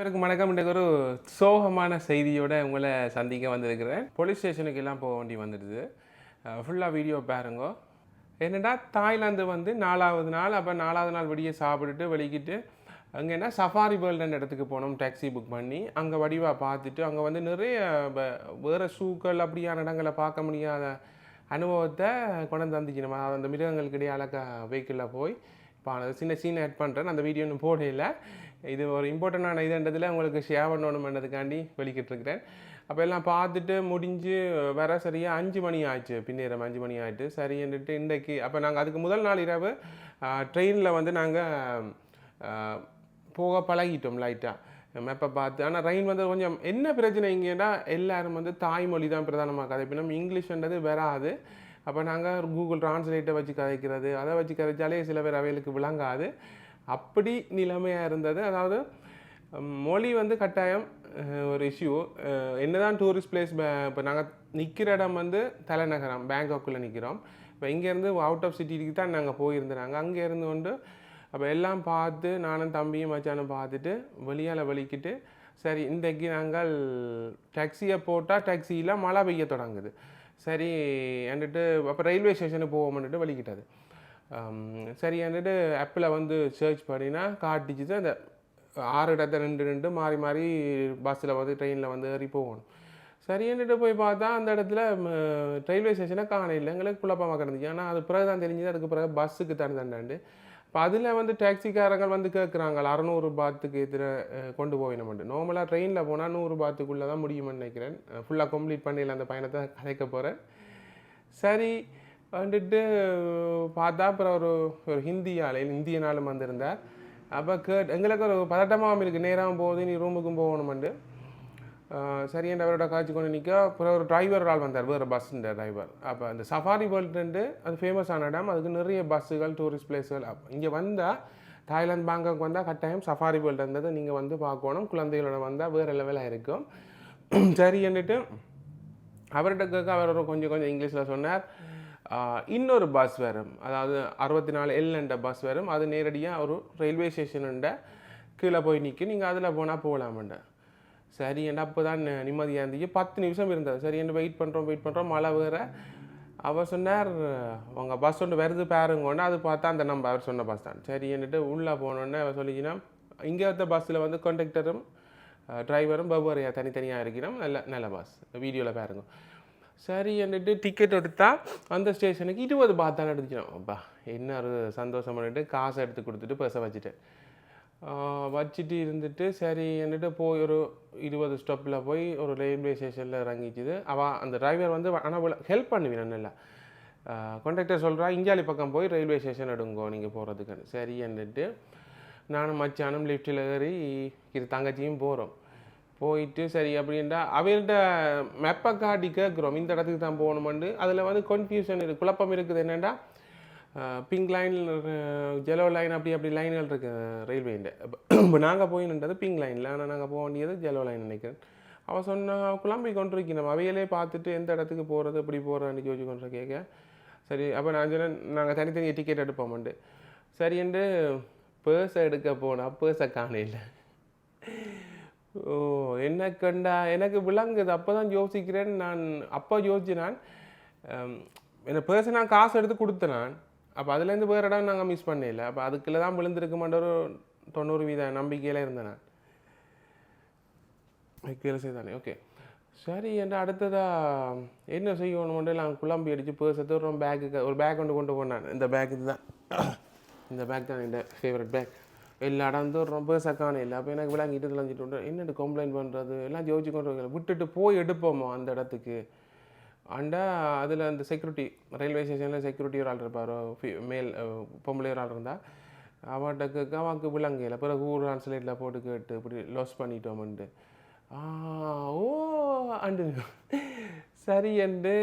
அனைவருக்கும் வணக்கம். இன்றைக்கு ஒரு சோகமான செய்தியோட உங்களை சந்திக்க வந்திருக்கிறேன். போலீஸ் ஸ்டேஷனுக்கு எல்லாம் போக வேண்டி வந்துடுது. ஃபுல்லாக வீடியோ பாருங்க. என்னென்னா தாய்லாந்து வந்து நாலாவது நாள் அப்போ நாலாவது நாள் வெளியே சாப்பிட்டுட்டு வெளிக்கிட்டு அங்கே என்ன சஃபாரி வேர்ல்டுன்ற இடத்துக்கு போனோம். டாக்ஸி புக் பண்ணி அங்கே வடிவாக பார்த்துட்டு அங்கே வந்து நிறைய வேறு ஷூக்கள் சூக்கள் அப்படியான இடங்களை பார்க்க முடியாத அனுபவத்தை கொண்டு வந்துச்சு நம்ம அந்த மிருகங்களுக்கு இடையே வெஹிக்கிளில் போய் இப்போ சின்ன சீன் ஆட் பண்ணுறேன் அந்த வீடியோ இன்னும் போடையில் இது ஒரு இம்பார்ட்டண்டான இதுன்றதில் உங்களுக்கு ஷேர் பண்ணணுமென்றதுக்காண்டி வெளிக்கிட்டுருக்கிறேன். அப்போ எல்லாம் பார்த்துட்டு முடிஞ்சு வர சரியாக அஞ்சு மணி ஆச்சு பின்னேறம் அஞ்சு மணி ஆகிட்டு சரின்னுட்டு இன்றைக்கு அப்போ நாங்கள் அதுக்கு முதல் நாள் இரவு ட்ரெயினில் வந்து நாங்கள் போக பழகிட்டோம் லைட்டாக மேப்பை பார்த்து ஆனால் ரெயின் வந்து கொஞ்சம் என்ன பிரச்சனை இங்கேன்னா எல்லோரும் வந்து தாய்மொழி தான் பிரதானமாக கதைப்பினோம் இங்கிலீஷ்ன்றது வராது. அப்போ நாங்கள் கூகுள் டிரான்ஸ்லேட்டை வச்சு கதைக்கிறது அதை வச்சு கதைச்சாலே சில பேர் அவைகளுக்கு விளங்காது. அப்படி நிலைமையாக இருந்தது. அதாவது மொழி வந்து கட்டாயம் ஒரு இஷ்யூ என்னதான் டூரிஸ்ட் பிளேஸ் இப்போ நாங்கள் நிற்கிற இடம் வந்து தலைநகரம் பேங்காக்குள்ளே நிற்கிறோம் இப்போ இங்கேருந்து அவுட் ஆஃப் சிட்டிக்கு தான் நாங்கள் போயிருந்தாங்க அங்கே இருந்து கொண்டு அப்போ எல்லாம் பார்த்து நானும் தம்பியும் மச்சானும் பார்த்துட்டு வெளியால் வலிக்கிட்டு சரி இன்றைக்கு நாங்கள் டாக்ஸியை போட்டால் டாக்ஸியில் மழை பெய்ய தொடங்குது. சரி வந்துட்டு அப்போ ரயில்வே ஸ்டேஷனுக்கு போவோம்னுட்டு வலிக்கிட்டது. ஆம், சரி ஆப்பில் வந்து சர்ச் பண்ணினா காட்டிச்சுது அந்த ஆறு இடத்த ரெண்டு ரெண்டு மாறி மாறி பஸ்ஸில் வந்து ட்ரெயினில் வந்து ஏறி போகணும். சரின்னுட்டு போய் பார்த்தா அந்த இடத்துல ரயில்வே ஸ்டேஷனை காண இல்லை. எங்களுக்கு குழப்பமாக கிடந்துச்சு. ஆனால் அது பிறகு தான் தெரிஞ்சது. அதுக்கு பிறகு பஸ்ஸுக்கு தான் தண்டாண்டு இப்போ அதில் வந்து டாக்ஸிக்காரங்க வந்து கேட்குறாங்க அறநூறு பாத்துக்கு எதிர கொண்டு போயினோம்ட்டு நார்மலாக ட்ரெயினில் போனால் நூறு பாத்துக்குள்ளே தான் முடியும்னு நினைக்கிறேன். ஃபுல்லாக கம்ப்ளீட் பண்ணிடல அந்த பயணத்தை கலைக்க போகிறேன் சரி வந்துட்டு பார்த்தா அப்புறம் ஒரு ஒரு ஹிந்தி ஆலையில் இந்திய நாளும் வந்திருந்தார். அப்போ கேட் எங்களுக்கு ஒரு பதட்டமாகவும் இருக்குது நேராகவும் போகுது நீ ரூமுக்கும் போகணுமெண்டு. சரி என்ற அவரோட காய்ச்சி கொண்டு நிற்க அப்புறம் ஒரு டிரைவர் ஆள் வந்தார். வேறு பஸ்ஸுன்ற டிரைவர் அப்போ அந்த சஃபாரி வேர்ல்டுன்ட்டு அது ஃபேமஸான இடம். அதுக்கு நிறைய பஸ்ஸுகள் டூரிஸ்ட் பிளேஸுகள் இங்கே வந்தால் தாய்லாந்து பேங்காக் வந்தால் கட்டாயம் சஃபாரி வேர்ல்டு இருந்தது. நீங்கள் வந்து பார்க்கணும். குழந்தைகளோட வந்தால் வேறு லெவலாக இருக்கும். சரி என்னட்டு அவர்கிட்ட கேட்க அவர் கொஞ்சம் கொஞ்சம் இங்கிலீஷில் சொன்னார். இன்னொரு பஸ் வரும். அதாவது அறுபத்தி நாலு எல்ன்ற பஸ் வரும். அது நேரடியாக ஒரு ரயில்வே ஸ்டேஷனுண்ட கீழே போய் நிற்கும் நீங்கள் அதில் போனால் போகலாமண்ட சரி என்ன அப்போ தான் நிம்மதியாக இருந்துச்சு பத்து நிமிஷம் இருந்தது. சரி என்ன வெயிட் பண்ணுறோம் வெயிட் பண்ணுறோம் மழை வேற. அவர் சொன்னார் உங்கள் பஸ் ஒன்று வருது பாருங்கன்னு. அது பார்த்தா அந்த நம்ம அவர் சொன்ன பஸ் தான். சரி என்னட்டு உள்ளே போனோன்னே அவர் சொல்லிக்கினா இங்கே இருந்த பஸ்ஸில் வந்து கண்டக்டரும் டிரைவரும் வெவ்வேறையாக தனித்தனியாக இருக்கணும் நல்ல நல்ல பஸ் வீடியோவில் பாருங்க. சரி என்னட்டு டிக்கெட் எடுத்தால் அந்த ஸ்டேஷனுக்கு இருபது பாத் எடுத்துக்கணும். அப்பா என்ன ஒரு சந்தோஷம் பண்ணிட்டு காசை எடுத்து கொடுத்துட்டு பர்ஸை வச்சுட்டேன். வச்சுட்டு இருந்துட்டு சரி என்னட்டு போய் ஒரு இருபது ஸ்டாப்பில் போய் ஒரு ரயில்வே ஸ்டேஷனில் இறங்கிச்சுது அவள் அந்த டிரைவர் வந்து ஆனால் ஹெல்ப் பண்ணுவேன் நல்லா. கண்டக்டர் சொல்கிறா இஞ்சாலி பக்கம் போய் ரயில்வே ஸ்டேஷன் எடுங்கோ நீங்கள் போகிறதுக்குன்னு சரி என்னட்டு நானும் மச்சானும் லிஃப்ட்டில் ஏறி இது தங்கச்சியும் போகிறோம் போயிட்டு சரி அப்படின்ட்டா அவர்கிட்ட மெப்பை காட்டி கேட்குறோம் இந்த இடத்துக்கு தான் போகணுமெண்டு அதில் வந்து கன்ஃபியூஷன் இருக்குது குழப்பம் இருக்குது. என்னென்னா பிங்க் லைன் ஜெலோ லைன் அப்படி அப்படி லைன்கள் இருக்கு ரயில்வேண்ட இப்போ நாங்கள் போய் நின்றது பிங்க் லைனில் ஆனால் நாங்கள் போக வேண்டியது ஜெலோ லைன் நினைக்கிறேன். அவள் சொன்னா குழம்பி கொண்டிருக்கணும். அவையிலே பார்த்துட்டு எந்த இடத்துக்கு போகிறது எப்படி போகிறேன்னு யோசிச்சு கொண்டு கேட்க சரி அப்போ நான் சொன்னேன் நாங்கள் தனித்தனியாக டிக்கெட் எடுப்போம்ண்டு சரின்ட்டு பேர்ஸை எடுக்க போனால் பேர்ஸை காணையில் ஓ என்ன கண்டா எனக்கு விளங்குது. அப்போ தான் யோசிக்கிறேன். நான் அப்போ யோசிச்சினான் நான் ஹம், நான் காசு எடுத்து கொடுத்தேன் நான். அப்போ அதுலேருந்து வேறு இடம் நாங்கள் மிஸ் பண்ணல. அப்போ அதுக்குள்ளே தான் விழுந்திருக்குமான்ற ஒரு தொண்ணூறு வீத நம்பிக்கையில் இருந்தேன் நான். வைக்கல செய்தானே ஓகே சரி என்ன அடுத்ததா என்ன செய்யணும்? நான் குழம்பு அடித்து பேர்ஸை ஒரு பேக்கு ஒரு பேக் கொண்டு கொண்டு போனேன். இந்த பேக் இதுதான். இந்த பேக் தான் என்னோட ஃபேவரட் பேக் எல்லா இடம் வந்து ரொம்ப சக்கான இல்லை அப்போ எனக்கு விளங்கிட்டு விளங்கிட்டு உண்டு. என்னட்டு கம்ப்ளைண்ட் பண்ணுறது எல்லாம் ஜோதிச்சு கொண்டு விட்டுட்டு போய் எடுப்போமோ அந்த இடத்துக்கு? அண்டா அதில் அந்த செக்யூரிட்டி ரயில்வே ஸ்டேஷனில் செக்யூரிட்டி ஒரு ஆள் இருப்பார். மேல் பொம்பளை ஒரு ஆள் இருந்தால் அவன்கிட்ட கேட்க அவனுக்கு விளங்கல. பிறகு ஊர் ட்ரான்ஸ்லேட்டில் போட்டு கேட்டு இப்படி லாஸ் பண்ணிட்டோம்ண்டு. Ah O and. சரி என்று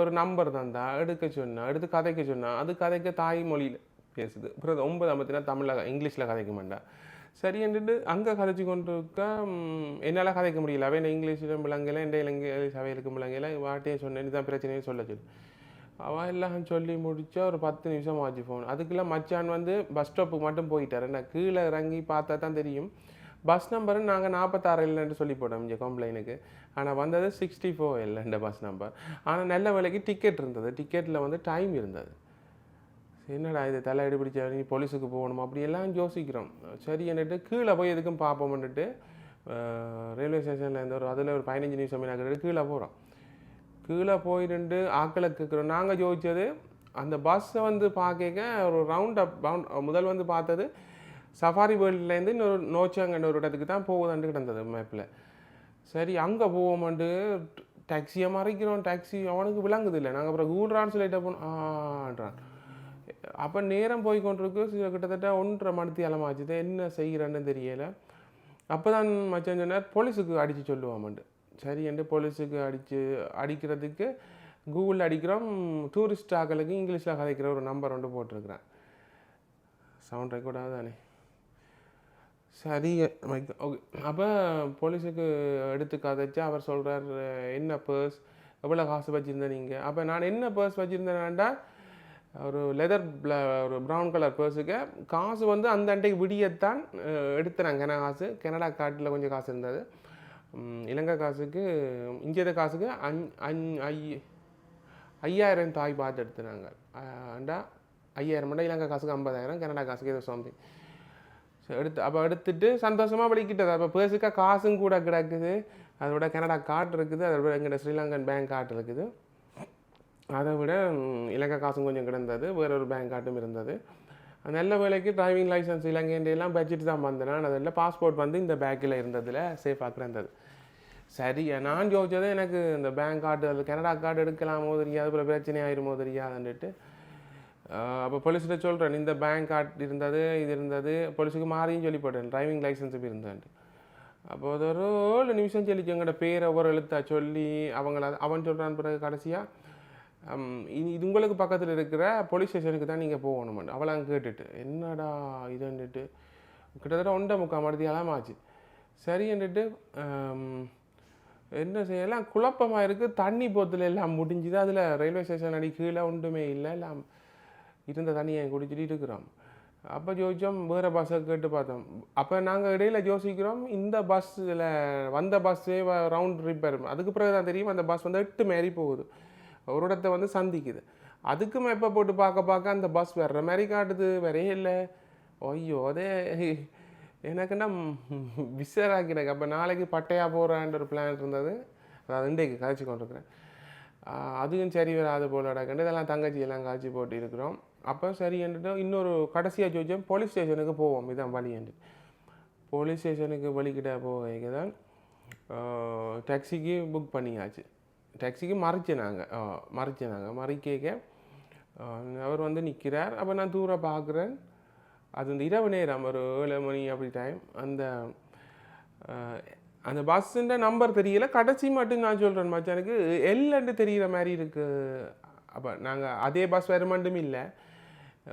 ஒரு நம்பர் தந்தா. எடுக்க சொன்னான் எடுத்து கதைக்க சொன்னான் அது கதைக்க தாய்மொழியில். பேசுது. அப்புறம் ஒன்பது ஐம்பத்தினா தமிழில் இங்கிலீஷில் கதைக்க மாட்டேன். சரி என்றுட்டு அங்கே கதைச்சு கொண்டு இருக்க கதைக்க முடியல. அவன் இங்கிலீஷிலும் விளங்கல என் இங்கிலீஷ் அவைகளுக்கும் விளங்கல வாட்டியே சொன்னேன் தான் பிரச்சனையும் சொல்ல சொல்லு. அவன் எல்லாம் சொல்லி முடிச்சா ஒரு பத்து நிமிஷம் ஆச்சு ஃபோன் அதுக்கெல்லாம் மச்சான் வந்து பஸ் ஸ்டாப்புக்கு மட்டும் போயிட்டார். என்ன கீழே இறங்கி பார்த்தா தான் தெரியும். பஸ் நம்பரு நாங்கள் நாற்பத்தாறு இல்லைன்ட்டு சொல்லி போட்டோம் இங்கே கம்ப்ளைனுக்கு ஆனால் வந்தது சிக்ஸ்டி ஃபோர் இல்லைன்ற பஸ் நம்பர் ஆனால் நல்ல வேலைக்கு டிக்கெட் இருந்தது. டிக்கெட்டில் வந்து டைம் இருந்தது. என்னடா இது தலை பிடிச்ச நீ போலீஸுக்கு போகணும்? அப்படியெல்லாம் யோசிக்கிறோம். சரி என்னட்டு கீழே போய் எதுக்கும் பார்ப்போம்னுட்டு ரயில்வே ஸ்டேஷனில் இருந்து ஒரு அதில் ஒரு பதினஞ்சு நிமிஷம் எனக்கு கீழே போகிறோம் கீழே போயிட்டு ஆக்களை கேட்குறோம். நாங்கள் யோசித்தது அந்த பஸ்ஸை வந்து பார்க்க ஒரு ரவுண்ட் அப் ரவுண்ட் முதல் வந்து பார்த்தது சஃபாரி வேர்ல்ட்லேருந்து இன்னொரு நோச்சாங்கன்ற ஒரு இடத்துக்கு தான் போகுதாண்டு கிடந்தது மேப்பில் சரி அங்கே போவோமாண்டு டாக்ஸியை மறைக்கிறோம். டாக்ஸி அவனுக்கு விளங்குது இல்லை. நாங்கள் அப்புறம் கூடுறான்னு சொல்லிட்டு போனோம். ஆன்றான் அப்போ நேரம் போய் கொண்டிருக்கு. கிட்டத்தட்ட ஒன்றரை மணித்தி அலமாச்சுது என்ன செய்கிறேன்னு தெரியலை. அப்போ தான் மச்சான் சொன்னார் போலீஸுக்கு அடித்து சொல்லுவாமண்டு. சரி என்று போலீஸுக்கு அடித்து அடிக்கிறதுக்கு கூகுளில் அடிக்கிறோம். டூரிஸ்ட் ஆக்களுக்கு இங்கிலீஷில் கதைக்கிற ஒரு நம்பர் ஒன்று போட்டிருக்கிறேன். சவுண்ட் ரெக்கார்டாக தானே சரி ஓகே. அப்போ போலீஸுக்கு எடுத்து கதைச்சு அவர் சொல்கிறார் என்ன பர்ஸ் எவ்வளோ காசு வச்சுருந்தேன் நீங்கள் அப்போ நான் என்ன பர்ஸ் வச்சுருந்தேன்டா ஒரு லெதர் ஒரு ப்ரௌன் கலர் பர்ஸுக்கு காசு வந்து அந்த அன்றைக்கு விடியத்தான் அஹ், கனடா காசு கனடா காட்டில் கொஞ்சம் காசு இருந்தது. இலங்கை காசுக்கு இங்கே காசுக்கு அஞ் அஞ் ஐ ஐயாயிரம் தாய் பார்த்து எடுத்துனாங்க. அண்டா ஐயாயிரம் மட்டும் இலங்கை காசுக்கு ஐம்பதாயிரம் கனடா காசுக்கு ஏதோ சம்திங் எடுத்து அப்போ எடுத்துட்டு சந்தோஷமாக வலிக்கிட்டது அப்போ பேர்ஸுக்காக காசும் கூட கிடக்குது. அதோட கனடா கார்டு இருக்குது. அதோட எங்கள்கிட்ட ஸ்ரீலங்கன் பேங்க் கார்டு இருக்குது. அதை விட இலங்கை காசும் கொஞ்சம் கிடந்தது. வேற ஒரு பேங்க் கார்டும் இருந்தது. நல்ல வேலைக்கு டிரைவிங் லைசன்ஸ் இலங்கைலாம் பட்ஜெட் தான் வந்தேன். நான் அதில் பாஸ்போர்ட் வந்து இந்த பேக்கில் இருந்ததில் சேஃபாக கிடந்தது. சரி நான் யோசிச்சது எனக்கு இந்த பேங்க் கார்டு அது கனடா கார்டு எடுக்கலாமோ தெரியாது அப்புறம் பிரச்சனை ஆயிருமோ தெரியாதுன்ட்டு அப்போ போலீஸ்கிட்ட சொல்கிறேன் இந்த பேங்க் கார்டு இருந்தது இது இருந்தது. போலீஸுக்கு மாறியும் சொல்லி போட்டேன் டிரைவிங் லைசன்ஸும் இருந்தேன்ட்டு அப்போ ஒரு ஏழு நிமிஷம் சொல்லிச்சு. எங்கள்கிட்ட பேரை ஒரு எழுத்தா சொல்லி அவங்கள அவன் சொல்கிறான் பிறகு கடைசியாக இது இது உங்களுக்கு பக்கத்தில் இருக்கிற போலீஸ் ஸ்டேஷனுக்கு தான் நீங்கள் போகணும் அவளாம் கேட்டுட்டு என்னடா இதுன்ட்டு கிட்டத்தட்ட ஒன்றை முக்கால் மடத்தியாலாம் ஆச்சு. சரின்ட்டு என்ன செய்யலாம்? குழப்பமாக இருக்குது தண்ணி போத்தில் எல்லாம் முடிஞ்சுது. அதில் ரயில்வே ஸ்டேஷன் அடி கீழே ஒன்றுமே இல்லை. எல்லாம் இருந்த தண்ணியை குடிச்சிட்டு இருக்கிறோம். அப்போ ஜோசிச்சோம் வேறு பஸ்ஸை கேட்டு பார்த்தோம். அப்போ நாங்கள் இடையில யோசிக்கிறோம் இந்த பஸ்ஸில் வந்த பஸ்ஸே ரவுண்ட் ரிப்பேர் அதுக்கு பிறகு தான் தெரியும் அந்த பஸ் வந்து எட்டு மாரி போகுது. ஒரு இடத்த வந்து சந்திக்குது. அதுக்கு எப்போ போட்டு பார்க்க பார்க்க அந்த பஸ் வர்ற மாதிரி காட்டுது. வரையே இல்லை. ஐயோ அதே எனக்குன்னா விசராக்கினக்கு அப்போ நாளைக்கு பட்டையாக போகிறான்ற ஒரு பிளான் இருந்தது. அதாவது இன்றைக்கு கதைச்சி கொண்டிருக்கிறேன். அதுவும் சரி வராது போல கண்டு இதெல்லாம் தங்கச்சி எல்லாம் காய்ச்சி போட்டு இருக்கிறோம். அப்போ சரி என்றுட்டு இன்னொரு கடைசியாக ஜோதிச்சோம் போலீஸ் ஸ்டேஷனுக்கு போவோம். இதான் வழி என்று. போலீஸ் ஸ்டேஷனுக்கு வழிக்கிட்ட போக தான் டாக்ஸிக்கு புக் பண்ணியாச்சு. டாக்ஸிக்கு மறைச்சேன் நாங்கள் மறைச்சேன் நாங்கள் மறைக்க அவர் வந்து நிற்கிறார் அப்போ நான் தூரம் பார்க்குறேன் அது இந்த இரவு நேரம். ஒரு ஏழு மணி அப்படி டைம் அந்த அந்த பஸ்ஸுன்ற நம்பர் தெரியல. கடைசி மட்டும் நான் சொல்கிறேன் மச்சானுக்கு. எல்லண்டு தெரிகிற மாதிரி இருக்குது அப்போ நாங்கள் அதே பஸ் வருமாண்டும் இல்லை.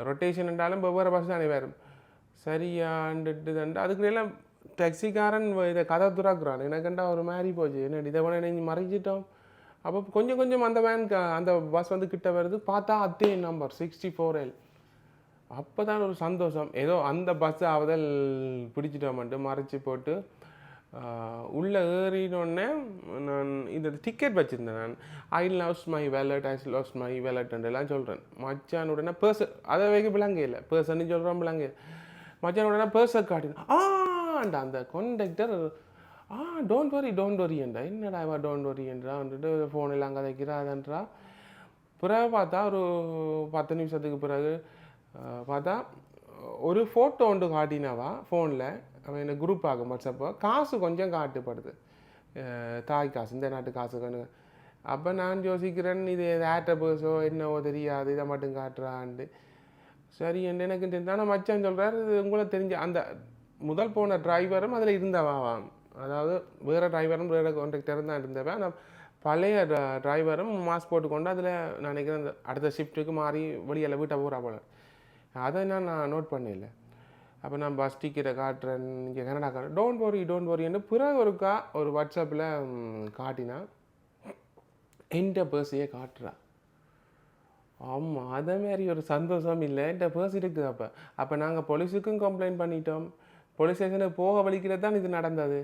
ரொட்டேஷன் என்றாலும் வெவ்வேறு பஸ் தானே வரும். சரியாண்டுட்டு தண்டு. அதுக்கு எல்லாம் டாக்ஸிக்காரன் இதை கதை துறாக்குறான். எனக்குண்டா ஒரு மாதிரி போச்சு. என்ன இதை வேணா நீங்கள் மறைஞ்சிட்டோம் அப்போ கொஞ்சம் கொஞ்சம் அந்த வேன் அந்த பஸ் வந்து கிட்ட வருது பார்த்தா அதே நம்பர் சிக்ஸ்டி ஃபோர் எல் அப்போ தான் ஒரு சந்தோஷம். ஏதோ அந்த பஸ்ஸை அவதல் பிடிச்சிட்டோம்ட்டு மறைச்சி போட்டு உள்ளே ஏறினோடனே நான் இந்த டிக்கெட் வச்சுருந்தேன் நான். I loves my wallet I loves my எல்லாம் சொல்கிறேன் மச்சான் உடனே பர்சன் அதை வைக்க விளங்க இல்லை. பர்சன்னு சொல்கிறோம் விளங்க மச்சான் உடனே பர்ஸை காட்டினேன். ஆண்டா அந்த conductor ah don't worry don't வரின்றா என்னடா இவா டோன்ட் வரின்றா வந்துட்டு ஃபோன் எல்லாம் கதைக்கிறா அதன்றா? பிறகு பார்த்தா ஒரு பத்து நிமிஷத்துக்கு பிறகு பார்த்தா ஒரு ஃபோட்டோ ஒன்று காட்டினாவா ஃபோனில் அவன் என்ன குரூப் ஆகும் வாட்ஸ்அப்போ காசு கொஞ்சம் காட்டுப்படுது. தாய் காசு இந்த நாட்டு காசு கொஞ்சம் அப்போ நான் யோசிக்கிறேன் இது ஏட்ட என்னவோ தெரியாது இதை மட்டும் காட்டுறான்ட்டு. சரி என்ன எனக்கு தெரிஞ்சு. ஆனால் மச்சான் சொல்கிறார் இது உங்களை தெரிஞ்ச. அந்த முதல் போன டிரைவரும் அதில் இருந்தவாம் அதாவது வேறு டிரைவரும் வேறு கான்ட்ராக்டரும் தான் இருந்தவன் ஆனால் பழைய டிரைவரும் மாஸ்க் போட்டுக்கொண்டு அதில் நான் நினைக்கிறேன் அந்த அடுத்த ஷிஃப்ட்டுக்கு மாறி வெளியில் வீட்டை போகிறா போல. அதை நான் நான் நோட் பண்ணல அப்போ நான் பஸ் டிக்கெட்டை காட்டுறேன் இங்கே கனடா காட்டுறேன் டோன்ட் வரி டோன்ட் வரின்னு பிறகு ஒருக்கா ஒரு வாட்ஸ்அப்பில் காட்டினா என்கிட்ட பர்ஸையே காட்டுறா. ஆமாம் அதே மாதிரி ஒரு சந்தோஷம் இல்லை. என்கிட்ட பர்ஸ் இருக்குது அப்போ. அப்போ நாங்கள் போலீஸுக்கும் கம்ப்ளைண்ட் பண்ணிட்டோம். போலீஸ் ஸ்டேஷனுக்கு போக வலிக்கிறது தான் இது நடந்தது.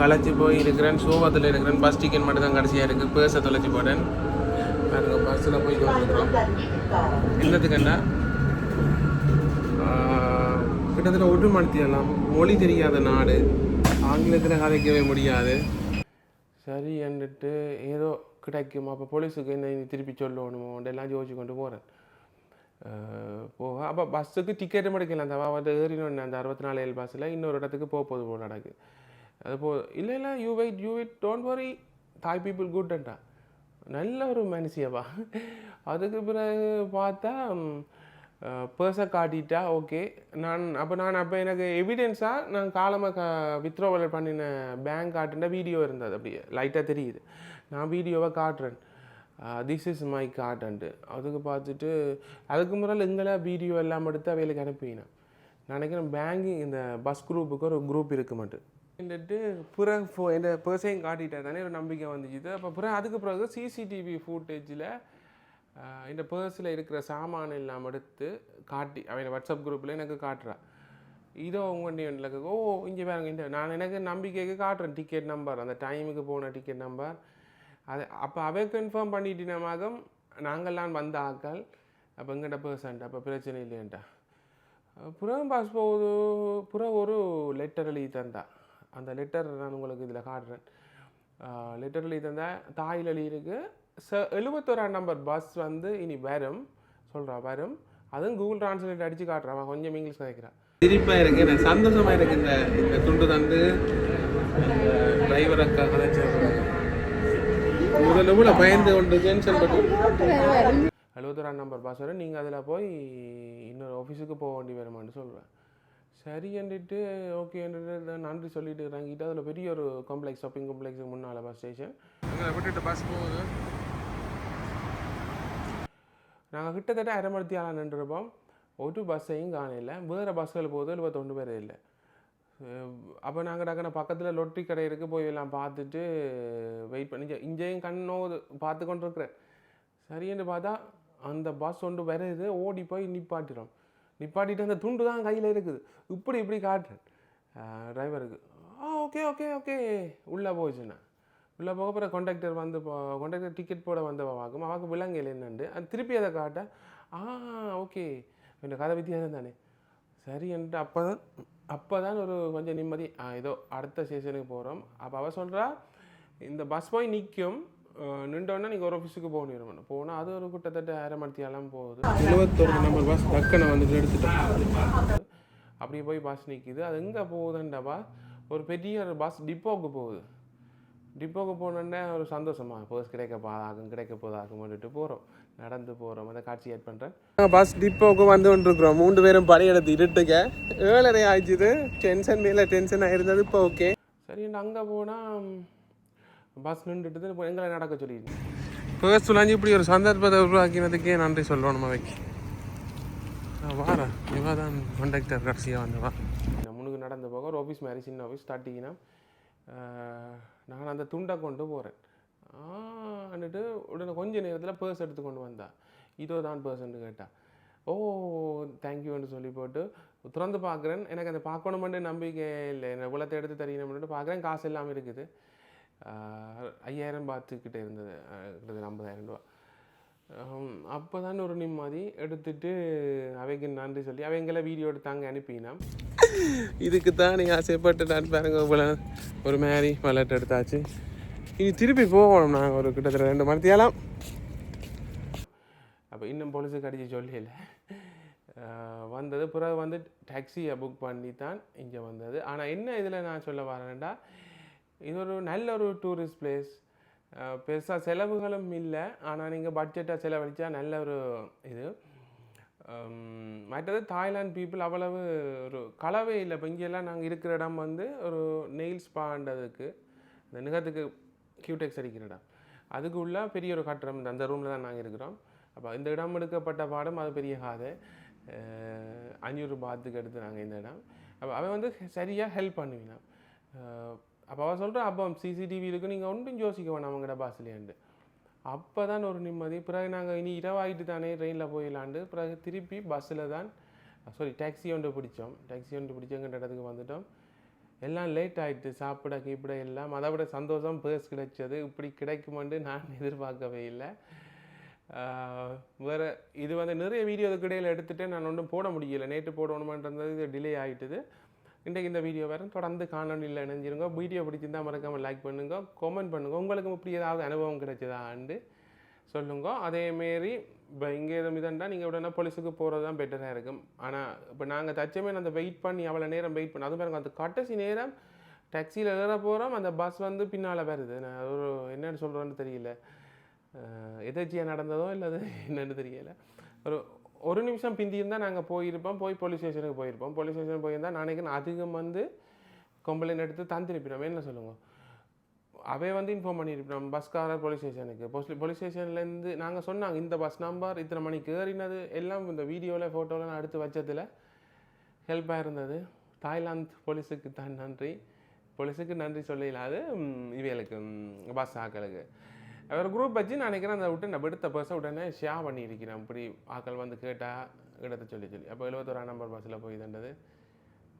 களைச்சி போய் இருக்கிறேன் சோகத்தில் இருக்கிறேன். பஸ் டிக்கெட் மட்டும் தான் கடைசியாக இருக்குது பேச தொலைச்சி போட்டேன். பாருங்க பஸ்ஸில் போயிட்டு வந்துருக்கோம் என்னத்துக்குன்னா கிட்டத்தட்ட ஒரு மணித்தியெல்லாம் மொழி தெரியாத நாடு. ஆங்கிலத்தில் கதைக்கவே முடியாது. சரி என்றுட்டு ஏதோ கிடைக்கும்? அப்போ போலீஸுக்கு என்ன திருப்பி சொல்லணுமோ? எல்லாம் யோசிச்சு கொண்டு போகிறேன் போக அப்போ பஸ்ஸுக்கு டிக்கெட்டும் எடுக்கல அந்த அவர்கிட்ட ஏறினோன்னு அந்த அறுபத்தி நாலு ஏழு பஸ்ஸில் இன்னொரு இடத்துக்கு போக போகுது போல் நடக்கு. அது போ இல்லை இல்லை you wait you wait don't worry தாய் பீப்புள் குட்ன்ட்டா நல்ல ஒரு மனுஷியவா அதுக்கு பிறகு பார்த்தா பர்ஸை காட்டிட்டா ஓகே நான் அப்போ நான் அப்போ எனக்கு எவிடென்ஸாக நான் காலமாக க வித்ரோவல் பண்ணின பேங்க் காட்டுன வீடியோ இருந்தது அப்படியே. லைட்டாக தெரியுது. நான் வீடியோவை காட்டுறேன். திஸ் இஸ் மை கார்டன்ட்டு அதுக்கு பார்த்துட்டு அதுக்கு முறையில் எங்களை வீடியோ எல்லாம் எடுத்து அவைகளுக்கு அனுப்பினேன். நினைக்கிறேன் பேங்கிங் இந்த பஸ் குரூப்புக்கு ஒரு குரூப் இருக்கு மட்டும். வந்துட்டு பிறகு ஃபோ இந்த பர்ஸையும் காட்டிட்டா தானே ஒரு நம்பிக்கை வந்துச்சு. அப்போ பிறகு அதுக்கு பிறகு சிசிடிவி ஃபுட்டேஜில் uh, இந்த பர்ஸில் இருக்கிற சாமான் எல்லாம் எடுத்து காட்டி அவன் வாட்ஸ்அப் குரூப்பில் எனக்கு காட்டுறா. இதோ உங்கள் ஓ இங்கே பாருங்க இந்த நான் எனக்கு நம்பிக்கைக்கு காட்டுறேன். டிக்கெட் நம்பர் அந்த டைமுக்கு போன டிக்கெட் நம்பர் அது அப்போ அவை கன்ஃபார்ம் பண்ணிட்டினமாக நாங்கள்லாம் வந்த ஆக்கள் அப்போ எங்கிட்ட பர்சன்ட் அப்போ பிரச்சனை இல்லையன்ட்டா. புறம் பாஸ் போகுது புறம் ஒரு லெட்டர் எழுதி தந்தா. அந்த லெட்டர் நான் உங்களுக்கு இதில் காட்டுறேன். லெட்டர் எழுதி தந்தா தாயில் எழுதியிருக்கு. ச எழுபத்தோராம் நம்பர் பஸ் வந்து இனி வரும். சொல்கிறா வரும். அதுவும் கூகுள் டிரான்ஸ்லேட் அடித்து காட்டுறான் அவன் கொஞ்சம் இங்கிலீஷ் கேட்குறான் சிரிப்பாக இருக்கு எனக்கு சந்தோஷமாக இருக்கு இந்த இந்த துண்டு தந்து. டிரைவர் அக்கா முதல்ல கூட பயந்து கொண்டு ஜென்ஷன் பண்ணி எழுபத்தொராம் நம்பர் பாஸ் வரும் நீங்கள் அதில் போய் இன்னொரு ஆஃபீஸுக்கு போக வேண்டி வருமான்னு சொல்கிறேன் சரி என்றிட்டு ஓகேன்ட்டு நன்றி சொல்லிட்டு இறங்கிட்டு அதில் பெரிய ஒரு காம்ப்ளெக்ஸ் ஷாப்பிங் காம்ப்ளெக்ஸுக்கு முன்னால் பஸ் ஸ்டேஷன் எங்களை விட்டுட்டு பஸ் போகுது. நாங்கள் கிட்டத்தட்ட அரை ஆளாக நின்றுருப்போம். ஒரு பஸ்ஸையும் காணையில் வேறு பஸ்ஸில் போகுது எழுபத்தொண்டு பேர் இல்லை. அப்போ நாங்கள் டக்குனு பக்கத்தில் லொட்டி கடை இருக்குது போய் எல்லாம் பார்த்துட்டு வெயிட் பண்ணி இங்கேயும் கண்ணோ பார்த்து கொண்டு இருக்கிறேன் சரின்னு பார்த்தா அந்த பஸ் ஒன்று வருது ஓடி போய் நிப்பாட்டிடும். நிப்பாட்டிட்டு அந்த துண்டு தான் கையில் இருக்குது. இப்படி இப்படி காட்டுறேன். டிரைவருக்கு ஆ ஓகே ஓகே ஓகே உள்ளே போச்சுண்ணா உள்ளே போக அப்புறம் கண்டக்டர் வந்து கண்டக்டர் டிக்கெட் போட வந்தவா வாக்கும் அவாக்கு விலங்கையில் என்னண்டு அது திருப்பி அதை காட்ட ஆ ஓகே இந்த கதை வித்தியாசம் தானே. சரின்ட்டு அப்போ தான் அப்போ தான் ஒரு கொஞ்சம் நிம்மதி. ஏதோ அடுத்த ஸ்டேஷனுக்கு போகிறோம் அப்போ அவள் சொல்கிறா இந்த பஸ் போய் நிற்கும் நின்றோன்னா நீங்கள் ஒரு ஆஃபீஸுக்கு போகணும் போனால் அது ஒரு கிட்டத்தட்ட அரை மணித்தியாலாம் போகுது. எழுபத்தொரு நம்பர் பஸ் டக்குன்னு வந்துட்டு எடுத்துட்டேன் அப்படியே போய் பஸ் நிற்கிது அது எங்கே போகுதுன்றப்பா ஒரு பெரிய ஒரு பஸ் டிப்போக்கு போகுது. டிப்போக்கு போனோடனே ஒரு சந்தோஷமா பர்ஸ் கிடைக்க போதாகும் கிடைக்க போதாகும்னுட்டு போகிறோம் நடந்து போகிறோம் அந்த காட்சி ஆட் பண்ணுறேன் பஸ் டிப்போக்கு வந்து கொண்டிருக்கிறோம். மூன்று பேரும் பணி எடுத்து இருட்டுக்க ஏழரை ஆயிடுச்சுது. டென்ஷன் மேலே டென்ஷன் ஆயிருந்தது. இப்போ ஓகே சரி அங்கே போனால் பஸ் நின்றுட்டு எங்களை நடக்க சொல்லிடுச்சு பர்ஸ் துளாஞ்சி இப்படி ஒரு சந்தர்ப்பத்தை உருவாக்கினதுக்கே நன்றி சொல்லணும் அவைக்கு வாரா இவா தான் கண்டக்டர் கடைசியாக வந்தவா நான் முன்னுக்கு நடந்து போக ஒரு ஆஃபீஸ் மாதிரி சின்ன ஆஃபீஸ் தட்டிங்கன்னா நான் அந்த துண்டை கொண்டு போகிறேன் வந்துட்டு உடனே கொஞ்ச நேரத்தில் பர்ஸ் எடுத்து கொண்டு வந்தா. இதோ தான் பர்ஸ்ன்னு கேட்டா. ஓ தேங்க்யூன்னு சொல்லி போட்டு திறந்து பார்க்குறேன். எனக்கு அந்த பார்க்கணுமெண்டு நம்பிக்கை இல்லை. என்ன உலத்தை எடுத்து தெரியணும்னு பார்க்குறேன். காசு இல்லாமல் இருக்குது. ஐயாயிரம் பார்த்துக்கிட்டே இருந்தது. கிட்டத்தட்ட ஐம்பதாயிரம் ரூபா. அப்போ தான் ஒரு நிம்மதி. எடுத்துட்டு அவைக்கு நன்றி சொல்லி அவங்கள வீடியோ எடுத்தாங்க அனுப்பினா இதுக்கு தான் நீங்கள் ஆசைப்பட்டு நான் பாருங்க இவ்வளோ ஒரு மாதிரி விளையாட்டு எடுத்தாச்சு. இனி திருப்பி போகணும் நாங்கள் ஒரு கிட்டத்தட்ட ரெண்டு மணித்தியாலாம். அப்போ இன்னும் போலீஸுக்கு அடித்து சொல்லல வந்தது பிறகு வந்து டாக்ஸியை புக் பண்ணி தான் இங்கே வந்தது. ஆனால் என்ன இதில் நான் சொல்ல வரேன்டா? இது ஒரு நல்ல ஒரு டூரிஸ்ட் பிளேஸ் பெருசாக செலவுகளும் இல்லை. ஆனால் நீங்கள் பட்ஜெட்டாக செலவழித்தா நல்ல ஒரு இது. மற்றது தாய்லாந்து பீப்புள் அவ்வளவு ஒரு கலவை இல்லை. இப்போ இங்கெல்லாம் நாங்கள் இருக்கிற இடம் வந்து ஒரு நெயில்ஸ் பாண்டதுக்கு இந்த நிகத்துக்கு கியூடெக்ஸ் அடிக்கிற இடம் அதுக்கு உள்ள பெரிய ஒரு கட்டடம் இந்த அந்த ரூமில் தான் நாங்கள் இருக்கிறோம். அப்போ இந்த இடம் எடுக்கப்பட்ட பாடம் அது பெரிய காதை. அஞ்சூறு பாத்துக்கு எடுத்து நாங்கள் இந்த இடம். அப்போ அவன் வந்து சரியாக ஹெல்ப் பண்ணுவினான் அப்போ அவன் சொல்கிறான் அப்போ சிசிடிவி இருக்கு நீங்கள் ஒன்றும் யோசிக்க வேணாம் அவங்கட பாஸ்லேண்டு அப்போ தான் ஒரு நிம்மதி. பிறகு நாங்கள் இனி இரவாயிட்டு தானே ட்ரெயினில் போயிடலாண்டு பிறகு திருப்பி பஸ்ஸில் தான் சாரி டாக்ஸி ஒன்று பிடிச்சோம். டாக்ஸி ஒன்று பிடிச்சோங்கிற இடத்துக்கு வந்துட்டோம். எல்லாம் லேட் ஆகிட்டு சாப்பிட கீப்பிட எல்லாம் அதை விட சந்தோஷம் பேர்ஸ் கிடைச்சது இப்படி கிடைக்குமென்று நான் எதிர்பார்க்கவே இல்லை. வேறு இது வந்து நிறைய வீடியோ இடையில் எடுத்துகிட்டு நான் ஒன்றும் போட முடியல. நேற்று போடணுமான்றது இது டிலே ஆயிட்டுது. இன்றைக்கு இந்த வீடியோ வேறு தொடர்ந்து காணொலியில் இணைஞ்சிருங்க. வீடியோ பிடிச்சிருந்தா மறக்காமல் லைக் பண்ணுங்க கமெண்ட் பண்ணுங்க. உங்களுக்கும் இப்படி ஏதாவது அனுபவம் கிடைச்சதாண்டு சொல்லுங்க. அதேமாரி இப்போ இங்கே எதுவும் இதண்டா நீங்கள் உடனே போலீஸுக்கு போகிறது தான் பெட்டராக இருக்கும். ஆனால் இப்போ நாங்கள் தச்சமே அந்த வெயிட் பண்ணி அவ்வளோ நேரம் வெயிட் பண்ணி அது பாருங்க அந்த கடைசி நேரம் டாக்ஸியில் ஏற போகிறோம் அந்த பஸ் வந்து பின்னால் வருது. நான் ஒரு என்னென்னு சொல்கிறேன்னு தெரியல. எதாச்சியாக நடந்ததோ இல்லை அது என்னன்னு தெரியல. ஒரு ஒரு நிமிஷம் பிந்தியிருந்தால் நாங்கள் போயிருப்போம் போய் போலீஸ் ஸ்டேஷனுக்கு போயிருப்போம். போலீஸ் ஸ்டேஷன் போயிருந்தால் நான் நினைக்கிறேன் அதிகம் வந்து கம்ப்ளைண்ட் எடுத்து தந்திருப்பிடும் என்ன சொல்லுங்கள் அவே வந்து இன்ஃபார்ம் பண்ணியிருப்போம் பஸ்காரர் போலீஸ் ஸ்டேஷனுக்கு போலீஸ் போலீஸ் ஸ்டேஷன்லேருந்து நாங்கள் சொன்னாங்க இந்த பஸ் நம்பர் இத்தனை மணிக்கு ஏறினது எல்லாம் இந்த வீடியோவில் ஃபோட்டோலாம் எடுத்து வச்சதில் ஹெல்ப்பாக இருந்தது. தாய்லாந்து போலீஸுக்கு தான் நன்றி. போலீஸுக்கு நன்றி சொல்லலாது இவைகளுக்கு பஸ் ஆக்களுக்கு. அவர் குரூப் வச்சு நான் நினைக்கிறேன் அதை விட்டு நான் எடுத்த பஸ்ஸை உடனே ஷேர் பண்ணியிருக்கிறேன். இப்படி ஆக்கள் வந்து கேட்டால் இடத்த சொல்லி சொல்லி. அப்போ எழுபத்தோரா நம்பர் பஸ்ஸில் போய் தண்டது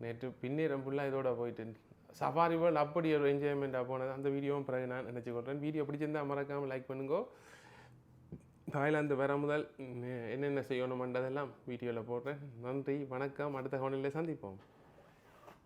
நேற்று பின்னேறம் ஃபுல்லாக இதோட போயிட்டு சஃபாரி வேர்ல்டு அப்படி ஒரு என்ஜாய்மெண்ட்டாக போனது. அந்த வீடியோவும் பிறகு நான் நினச்சி கொள்கிறேன் வீடியோ பிடிச்சிருந்தா மறக்காமல் லைக் பண்ணுங்கோ. தாய்லாந்து வர முதல் என்னென்ன செய்யணுமன்றதெல்லாம் வீடியோவில் போடுறேன். நன்றி வணக்கம். அடுத்த கவனில் சந்திப்போம்.